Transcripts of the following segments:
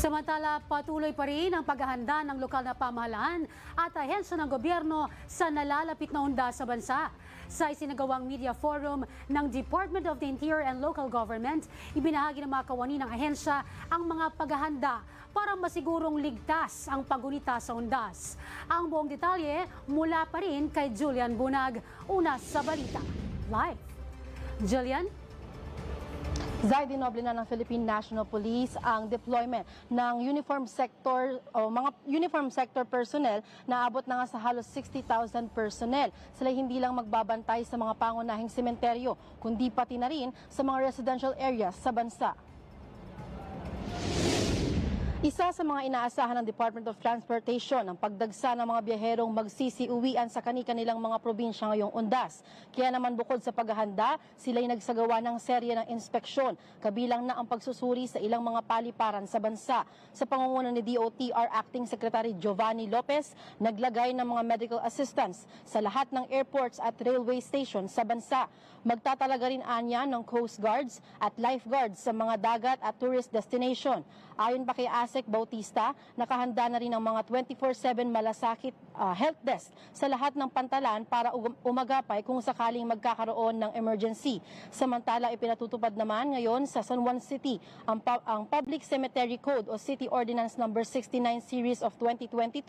Samantala, patuloy pa rin ang paghahanda ng lokal na pamahalaan at ahensya ng gobyerno sa nalalapit na onda sa bansa. Sa isinagawang media forum ng Department of the Interior and Local Government, ibinahagi ng mga kawani ng ahensya ang mga paghahanda para masigurong ligtas ang pagunita sa undas. Ang buong detalye mula pa rin kay Julian Bunag, una sa balita. Live. Julian? Zay, dinoble na ng Philippine National Police ang deployment ng uniform sector o mga uniform sector personnel na abot na nga sa halos 60,000 personnel. Sila hindi lang magbabantay sa mga pangunahing sementeryo, kundi pati na rin sa mga residential areas sa bansa. Isa sa mga inaasahan ng Department of Transportation ang pagdagsa ng mga biyaherong magsisiuwian sa kani-kanilang mga probinsya ngayong undas. Kaya naman bukod sa paghahanda, sila'y nagsagawa ng serye ng inspeksyon, kabilang na ang pagsusuri sa ilang mga paliparan sa bansa. Sa pangunguna ni DOTR Acting Secretary Giovanni Lopez, naglagay ng mga medical assistance sa lahat ng airports at railway stations sa bansa. Magtatalaga rin anya ng Coast Guards at lifeguards sa mga dagat at tourist destination. Ayon pa kay Asek Bautista, nakahanda na rin ang mga 24-7 malasakit ah, help desk sa lahat ng pantalan para umagapay kung sakaling magkakaroon ng emergency. Samantala, ipinatutupad naman ngayon sa San Juan City ang, ang Public Cemetery Code o City Ordinance Number 69 Series of 2022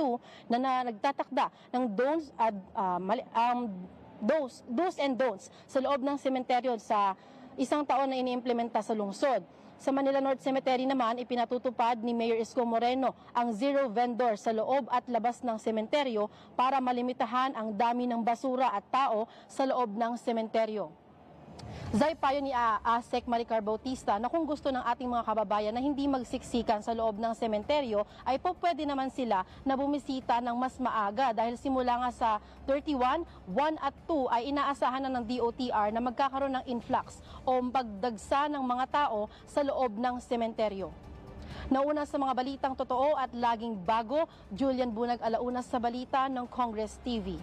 na, na nagtatakda ng don'ts at ah, mali- um, those, do's and don'ts sa loob ng sementeryo sa isang taon na iniimplementa sa lungsod. Sa Manila North Cemetery naman, ipinatutupad ni Mayor Isko Moreno ang zero vendor sa loob at labas ng sementeryo para malimitahan ang dami ng basura at tao sa loob ng sementeryo. Zay payo ni Asek Maricar Bautista na kung gusto ng ating mga kababayan na hindi magsiksikan sa loob ng sementeryo ay po pwede naman sila na bumisita ng mas maaga dahil simula nga sa 31, 1 at 2 ay inaasahan na ng DOTR na magkakaroon ng influx o pagdagsa ng mga tao sa loob ng sementeryo. Nauna sa mga balitang totoo at laging bago, Julian Bunag Alauna sa balita ng Congress TV.